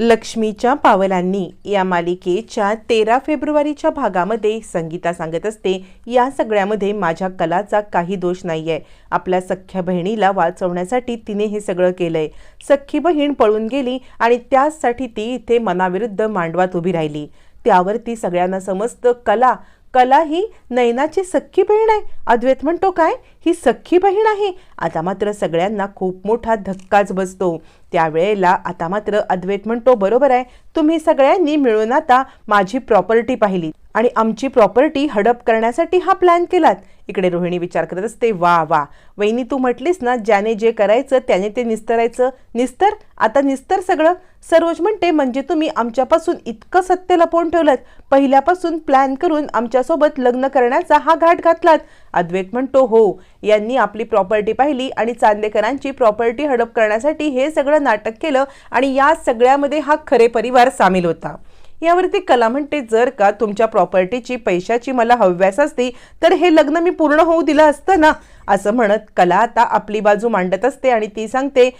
लक्ष्मीच्या पावलांनी या मालिकेच्या तेरा फेब्रुवारीच्या भागामध्ये संगीता सांगत असते या सगळ्यामध्ये माझ्या कलाचा काही दोष नाही आहे आपल्या सख्ख्या बहिणीला वाचवण्यासाठी तिने हे सगळं केलंय. सख्खी बहीण पळून गेली आणि त्याचसाठी ती इथे मनाविरुद्ध मांडवात उभी राहिली. त्यावर ती सगळ्यांना समजतं कला कला ही नयनाची सख्खी बहीण आहे. अद्वैत म्हणतो काय? ही सख्खी बहीण आहे. आता मात्र सगळ्यांना खूप मोठा धक्काच बसतो. त्यावेळेला आता मात्र अद्वैत म्हणतो बरोबर आहे. तुम्ही सगळ्यांनी मिळून आता माझी प्रॉपर्टी पाहिली आणि आमची प्रॉपर्टी हडप करण्यासाठी हा प्लॅन केलात. इकडे रोहिणी विचार करत असते वा वा. वहिनी तू म्हटलीस ना ज्याने जे करायचं त्याने ते निस्तरायचं. निस्तर? आता निस्तर सगळं? सरोज म्हणते म्हणजे तुम्ही आमच्यापासून इतकं सत्य लपवून ठेवलं पहिल्यापासून प्लॅन करून आमच्यासोबत लग्न करण्याचा हा घाट घातलात. अद्वैत म्हणतो हो. यांनी आपली प्रॉपर्टी पाहिली आणि चांदेकरांची प्रॉपर्टी हडप करण्यासाठी हे सगळं नाटक केलं आणि या सगळ्यामध्ये हा खरे परिवार सामील होता. यावरती कला म्हणते जर का तुमच्या प्रॉपर्टीची पैशाची मला हव्यास असती तर हे लग्न मी पूर्ण होऊ दिलं असतं ना? असं म्हणत कला आता आपली बाजू मांडत असते आणि ती सांगते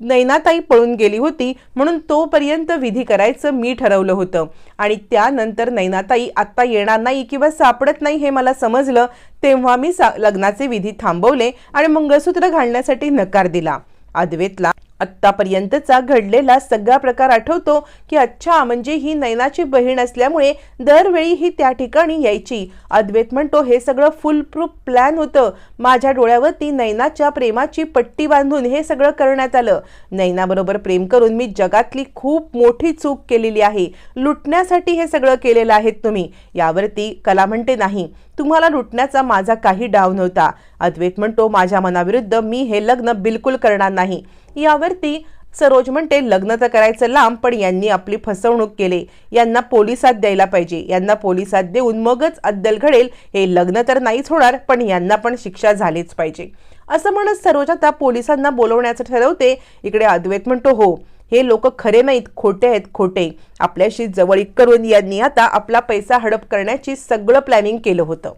नैनाताई पळून गेली होती म्हणून तोपर्यंत विधी करायचं मी ठरवलं होतं. आणि त्यानंतर नैनाताई आत्ता येणार नाही किंवा सापडत नाही हे मला समजलं तेव्हा मी सा लग्नाचे विधी थांबवले आणि मंगळसूत्र घालण्यासाठी नकार दिला. अद्वेतला आत्तापर्यंतचा घडलेला सगळा प्रकार आठवतो की अच्छा म्हणजे ही नैनाची बहीण असल्यामुळे दरवेळी ही त्या ठिकाणी यायची. अद्वैत म्हणतो हे सगळं फुल प्रूफ प्लॅन होतं. माझ्या डोळ्यावरती नैनाच्या प्रेमाची पट्टी बांधून हे सगळं करण्यात आलं. नैनाबरोबर प्रेम करून मी जगातली खूप मोठी चूक केलेली आहे. लुटण्यासाठी हे सगळं केलेलं आहे तुम्ही. यावरती कला म्हणते नाही. तुम्हाला लुटण्याचा माझा काही डाव नव्हता. अद्वैत म्हणतो माझ्या मनाविरुद्ध मी हे लग्न बिलकुल करणार नाही. यावरती सरोज म्हणते लग्न तर करायचं लांब पण यांनी आपली फसवणूक केली. यांना पोलिसात द्यायला पाहिजे. यांना पोलिसात देऊन मगच अद्दल घडेल. हे लग्न तर नाहीच होणार पण यांना पण शिक्षा झालीच पाहिजे. असं म्हणत सरोज आता पोलिसांना बोलवण्याचं ठरवते. इकडे अद्वैत म्हणतो हो हे लोक खरे नाहीत खोटे आहेत खोटे. आपल्याशी जवळीक करून यांनी आता आपला पैसा हडप करण्याची सगळं प्लॅनिंग केलं होतं.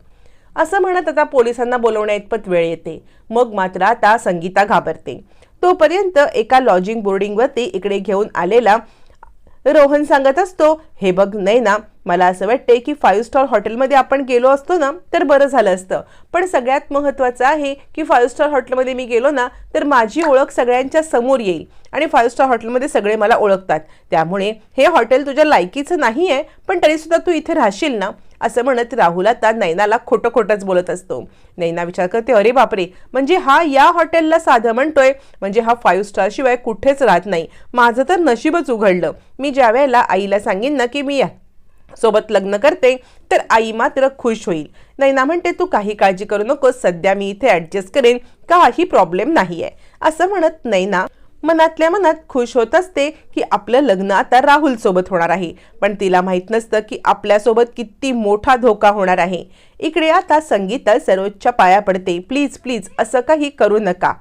असं म्हणत आता पोलिसांना बोलवण्या इतपत वेळ येते. मग मात्र आता संगीता घाबरते. तोपर्यंत एका लॉजिंग बोर्डिंगवरती इकडे घेऊन आलेला रोहन सांगत असतो हे बघ नाही ना मला असं वाटते की फाईव्ह स्टार हॉटेलमध्ये आपण गेलो असतो ना तर बरं झालं असतं. पण सगळ्यात महत्त्वाचं आहे की फाईव्ह स्टार हॉटेलमध्ये मी गेलो ना तर माझी ओळख सगळ्यांच्या समोर येईल आणि फाईव्ह स्टार हॉटेलमध्ये सगळे मला ओळखतात. त्यामुळे हे हॉटेल तुझ्या लायकीचं नाही आहे पण तरीसुद्धा तू इथे राहशील ना असं म्हणत राहुल आता नैनाला खोटं खोटंच बोलत असतो. नैना विचार करते अरे बापरे! म्हणजे हा या हॉटेलला साधं म्हणतोय? म्हणजे हा फाईव्ह स्टारशिवाय कुठेच राहत नाही. माझं तर नशीबच उघडलं. मी ज्या वेळेला आईला सांगेन ना की मी या सोबत लग्न करते तर आई मात्र खुश होईल. नैना म्हणते तू काही काळजी करू नको सध्या मी इथे ॲडजस्ट करेन. काही प्रॉब्लेम नाही आहे असं म्हणत नैना मनातल्या मनात खुश होत असते की आपलं लग्न आता राहुल सोबत होणार आहे. पण तिला माहीत नसतं की आपल्यासोबत किती मोठा धोका होणार आहे. इकडे आता संगीता सर्वोच्च पाया पडते. प्लीज प्लीज असं काही करू नका.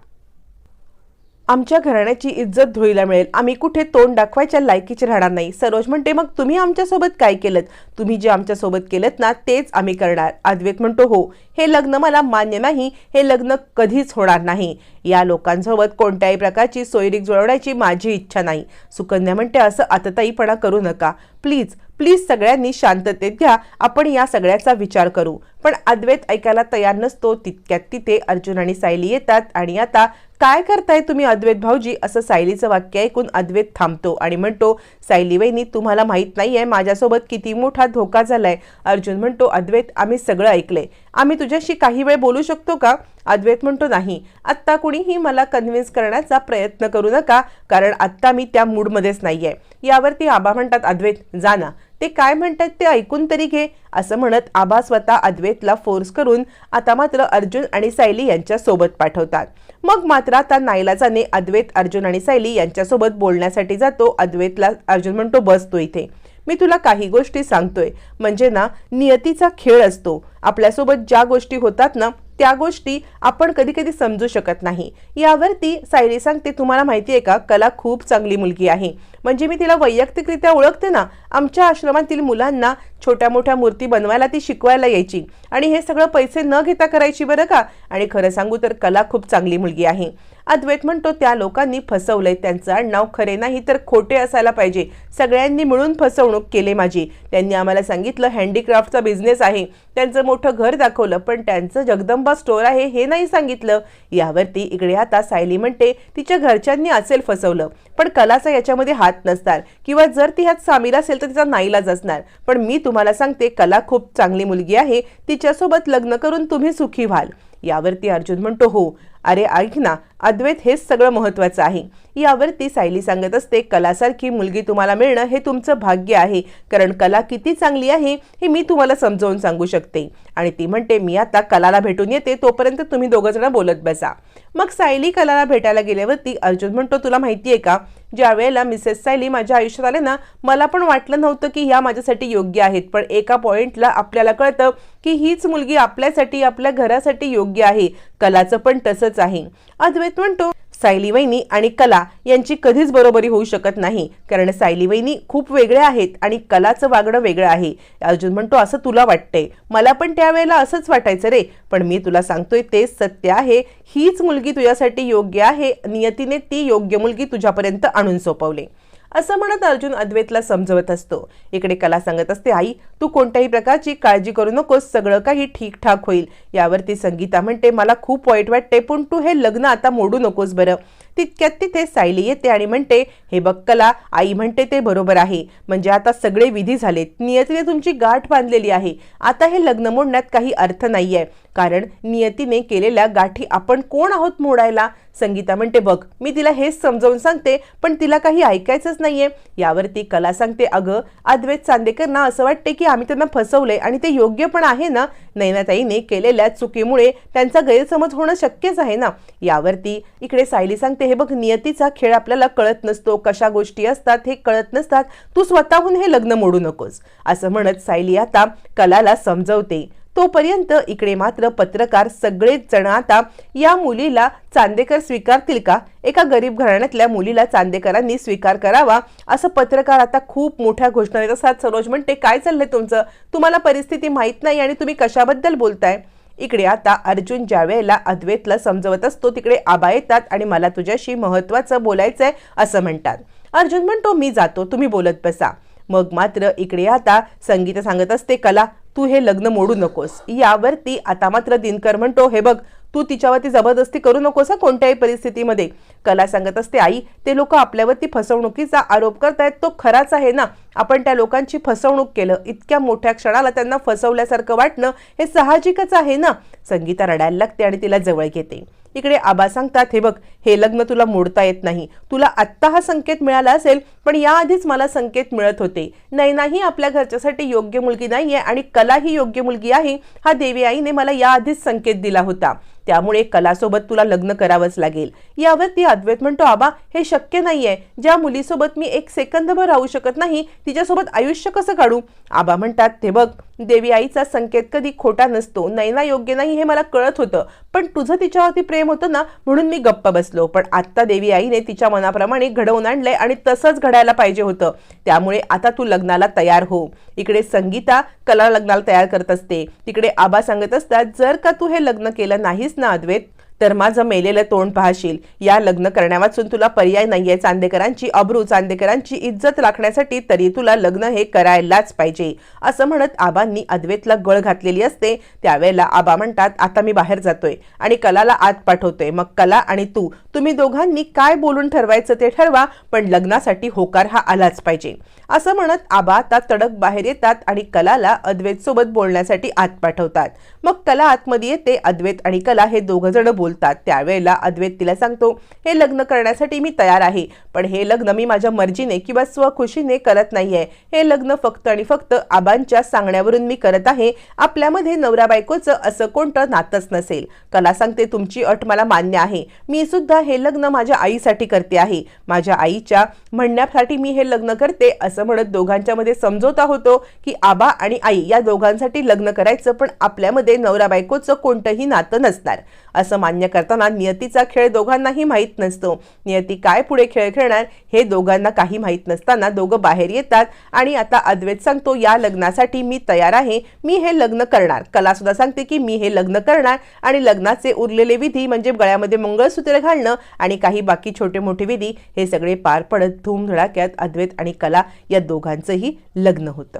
आमच्या घराण्याची इज्जत धुळीला मिळेल. आम्ही कुठे तोंड दाखवायच्या लायकीचे राहणार नाही. सरोज म्हणते मग तुम्ही आमच्यासोबत काय केलं तुम्ही जे आमच्यासोबत केलं ना तेच आम्ही करणार. अद्वैत म्हणतो हो हे लग्न मला मान्य नाही. हे लग्न कधीच होणार नाही. या लोकांसोबत कोणत्याही प्रकारची सोयरीक जुळवण्याची माझी इच्छा नाही. सुकन्या म्हणते असं आतताईपणा करू नका. प्लीज प्लीज सगळ्यांनी शांततेत घ्या. आपण या सगळ्याचा विचार करू. पण अद्वैत ऐकायला तयार नसतो तितक्यात तिथे अर्जुन आणि सायली येतात. आणि आता काय करताय तुम्ही अद्वैत भाऊजी? असं सायलीचं वाक्य ऐकून अद्वैत थांबतो आणि म्हणतो सायली वहिनी तुम्हाला माहीत नाही आहे माझ्यासोबत किती मोठा धोका झालाय. अर्जुन म्हणतो अद्वैत आम्ही सगळं ऐकलंय. आम्ही तुझ्याशी काही वेळ बोलू शकतो का? अद्वैत म्हणतो नाही. आत्ता कुणीही मला कन्व्हिन्स करण्याचा प्रयत्न करू नका कारण आत्ता मी त्या मूडमध्येच नाही आहे यावरती आबा म्हणतात अद्वैत जाना ते काय म्हणतात ते ऐकून तरी घे. असं म्हणत आबा स्वतः अद्वैतला फोर्स करून आता मात्र अर्जुन आणि सायली यांच्या सोबत पाठवतात. मग मात्र आता नाईलाजाने अद्वैत अर्जुन आणि सायली यांच्यासोबत बोलण्यासाठी जातो. अद्वैतला अर्जुन म्हणतो बसतो इथे. मी तुला काही गोष्टी सांगतोय. म्हणजे ना नियतीचा खेळ असतो. आपल्यासोबत ज्या गोष्टी होतात ना त्या गोष्टी आपण कधी कधी समजू शकत नाही. यावरती सायली सांगते तुम्हाला माहिती आहे का? कला खूप चांगली मुलगी आहे. म्हणजे मी तिला वैयक्तिकरित्या ओळखते ना आमच्या आश्रमातील मुलांना छोट्या मोठ्या मूर्ती बनवायला ती शिकवायला यायची. आणि हे सगळं पैसे न घेता करायची बरं का? आणि खरं सांगू तर कला खूप चांगली मुलगी आहे. अद्वैत म्हणतो त्या लोकांनी फसवलंय त्यांचं. आडनाव खरे नाही तर खोटे असायला पाहिजे. सगळ्यांनी मिळून फसवणूक केली माझी. त्यांनी आम्हाला सांगितलं हँडीक्राफ्टचा बिझनेस आहे. त्यांचं मोठं घर दाखवलं पण त्यांचं जगदंबा स्टोअर आहे हे नाही सांगितलं. यावरती इकडे आता सायली म्हणते तिच्या घरच्यांनी असेल फसवलं. पण कलाचा याच्यामध्ये हात नसणार. किंवा जर ती ह्यात सामील असेल तर तिचा नाईलाज असणार. पण मी तुम्हाला सांगते कला खूप चांगली मुलगी आहे. तिच्यासोबत लग्न करून तुम्ही सुखी व्हाल. यावरती अर्जुन म्हणतो हो. अरे ऐक ना अद्वैत हेच सगळं महत्वाचं आहे. यावरती सायली सांगत असते कलासारखी मुलगी तुम्हाला मिळणं हे तुमचं भाग्य आहे. कारण कला किती चांगली आहे हे मी तुम्हाला समजावून सांगू शकते. आणि ती म्हणते मी आता कलाला भेटून येते तोपर्यंत तुम्ही दोघंजण बोलत बसा. मग सायली कलाला भेटायला गेल्यावरती अर्जुन म्हणतो तुला माहिती आहे का ज्या वेळेला मिसेस सायली माझ्या आयुष्यात आले ना मला पण वाटलं नव्हतं की ह्या माझ्यासाठी योग्य आहेत. पण एका पॉईंटला आपल्याला कळतं की हीच मुलगी आपल्यासाठी आपल्या घरासाठी योग्य आहे. कलाचं पण तसं तसंच आहे. अद्वैत म्हणतो सायली वहिनी आणि कला यांची कधीच बरोबरी होऊ शकत नाही. कारण सायली वहिनी खूप वेगळ्या आहेत आणि कलाचं वागणं वेगळं आहे. अर्जुन म्हणतो असं तुला वाटतंय. मला पण त्यावेळेला असंच वाटायचं रे. पण मी तुला सांगतोय तेच सत्य आहे. हीच मुलगी तुझ्यासाठी योग्य आहे. नियतीने ती योग्य मुलगी तुझ्यापर्यंत आणून सोपवले. असं म्हणत अर्जुन अद्वैतला समजवत असतो. इकडे कला सांगत असते आई तू कोणत्याही प्रकारची काळजी करू नकोस सगळं काही ठीकठाक होईल. यावरती संगीता म्हणते मला खूप वाईट वाटते पण तू हे लग्न आता मोडू नकोस बरं. तितक्यात तिथे सायली येते आणि म्हणते हे बघ कला आई म्हणते ते बरोबर आहे. म्हणजे आता सगळे विधी झालेत. नियतीने तुमची गाठ बांधलेली आहे. आता हे लग्न मोडण्यात काही अर्थ नाही आहे कारण नियतीने केलेल्या गाठी आपण कोण आहोत मोडायला? संगीता म्हणते बघ मी तिला हेच समजावून सांगते पण तिला काही ऐकायचंच नाहीये. यावरती कला सांगते अगं अद्वैत चांदेकर ना असं वाटते की आम्ही त्यांना फसवलंय आणि ते योग्य पण आहे ना? नैनाताईने केलेल्या चुकीमुळे त्यांचा गैरसमज होणं शक्यच आहे ना? यावरती इकडे सायली सांगते हे बघ नियतीचा खेळ आपल्याला कळत नसतो. कशा गोष्टी असतात हे कळत नसतात. तू स्वतःहून हे लग्न मोडू नकोस. असं म्हणत सायली आता कलाला समजवते. तोपर्यंत इकडे मात्र पत्रकार सगळेच जण आता या मुलीला चांदेकर स्वीकारतील का? एका गरीब घराण्यातल्या मुलीला चांदेकरांनी स्वीकार करावा? असं पत्रकार आता खूप मोठ्या घोषणा देत असतात. सरोज म्हणते काय चाललंय तुमचं? तुम्हाला परिस्थिती माहीत नाही आणि तुम्ही कशाबद्दल बोलताय? इकडे आता अर्जुन ज्या वेळेला अद्वैतला समजवत असतो तिकडे आबा येतात आणि मला तुझ्याशी महत्वाचं बोलायचंय असं म्हणतात. अर्जुन म्हणतो मी जातो तुम्ही बोलत बसा. मग मात्र इकडे आता संगीत सांगत असते कला तू हे लग्न मोडू नकोस. यावरती आता मात्र दिनकर म्हणतो हे बघ तू तिच्यावरती जबरदस्ती करू नकोस कोणत्याही परिस्थितीमध्ये. कला सांगत असते आई ते लोक आपल्यावरती फसवणुकीचा आरोप करतायत. तो खराच आहे ना. आपण त्या लोकांची फसवणूक केलं. इतक्या मोठ्या क्षणाला त्यांना फसवल्यासारखं वाटणं हे साहजिकच आहे ना. संगीता रडायला लागते आणि तिला जवळ घेते. इकडे आबा सांगतात हे बघ हे लग्न तुला मोडता येत नाही. तुला आत्ता हा संकेत मिळाला असेल पण याआधीच मला संकेत मिळत होते. नाही नाही आपल्या घरच्यासाठी योग्य मुलगी नाही आहे आणि कला ही योग्य मुलगी आहे. हा देवी आईने मला याआधीच संकेत दिला होता. त्यामुळे कलासोबत तुला लग्न करावंच लागेल. यावरती अद्वैत म्हणतो आबा हे शक्य नाहीये. ज्या मुलीसोबत मी एक सेकंदभर राहू शकत नाही तिच्यासोबत आयुष्य कसं काढू? आबा म्हणतात ते बघ देवी आईचा संकेत कधी खोटा नसतो. नैना योग्य नाही हे मला कळत होतं. पण तुझं तिच्यावरती प्रेम होतं ना म्हणून मी गप्प बसलो. पण आत्ता देवी आईने तिच्या मनाप्रमाणे घडवून आणलंय आणि तसंच घडायला पाहिजे होतं. त्यामुळे आता तू लग्नाला तयार हो. इकडे संगीता कला लग्नाला तयार करत असते. तिकडे आबा सांगत असतात जर का तू हे लग्न केलं नाही नाहीस ना अद्वैत तर माझं मेलेलं तोंड पाहशील. या लग्न करण्यावाचून तुला पर्याय नाहीये चांदेकरांची अब्रू चांदेकरांची इज्जत राखण्यासाठी तरी तुला लग्न हे करायलाच पाहिजे. असं म्हणत आबांनी अद्वैतला गळ घातलेली असते. त्यावेळेला आबा म्हणतात आता मी बाहेर जातोय आणि कलाला आत पाठवतोय. मग कला आणि तू तुम्ही दोघांनी काय बोलून ठरवायचं ते ठरवा पण लग्नासाठी होकार हा आलाच पाहिजे. असं म्हणत आबा आता तडक बाहेर येतात आणि कलाला अद्वैत सोबत बोलण्यासाठी आत पाठवतात. मग कला आतमध्ये येते अद्वैत आणि कला हे दोघं जण बोलतात. त्यावेळेला अद्वैत तिला सांगतो हे लग्न करण्यासाठी मी तयार आहे पण हे लग्न मी माझ्या मर्जीने किंवा स्वखुशीने करत नाही आहे हे लग्न फक्त आणि फक्त आबांच्या सांगण्यावरून मी करत आहे. आपल्यामध्ये नवरा बायकोचं असं कोणतं नातच नसेल. कला सांगते तुमची अट मला मान्य आहे. मी सुद्धा हे लग्न माझ्या आईसाठी करते आहे. माझ्या आईच्या म्हणण्यासाठी मी हे लग्न करते असं म्हणत दोघांच्यामध्ये समजोता होतो की आबा आणि आई या दोघांसाठी लग्न करायचं पण आपल्यामध्ये नवरा बायकोचं कोणतंही नातं नसणार. असं मान्य करताना नियतीचा खेळ दोघांनाही माहीत नसतो. नियती काय पुढे खेळ खेळणार हे दोघांना काही माहीत नसताना दोघं बाहेर येतात. आणि आता अद्वैत सांगतो या लग्नासाठी मी तयार आहे. मी हे लग्न करणार. कला सुद्धा सांगते की मी हे लग्न करणार. आणि लग्नाचे उरलेले विधी म्हणजे गळ्यामध्ये मंगळसूत्र घालणं आणि काही बाकी छोटे मोठे विधी हे सगळे पार पडत धूमधडाक्यात अद्वैत आणि कला या दोघांचंही लग्न होतं.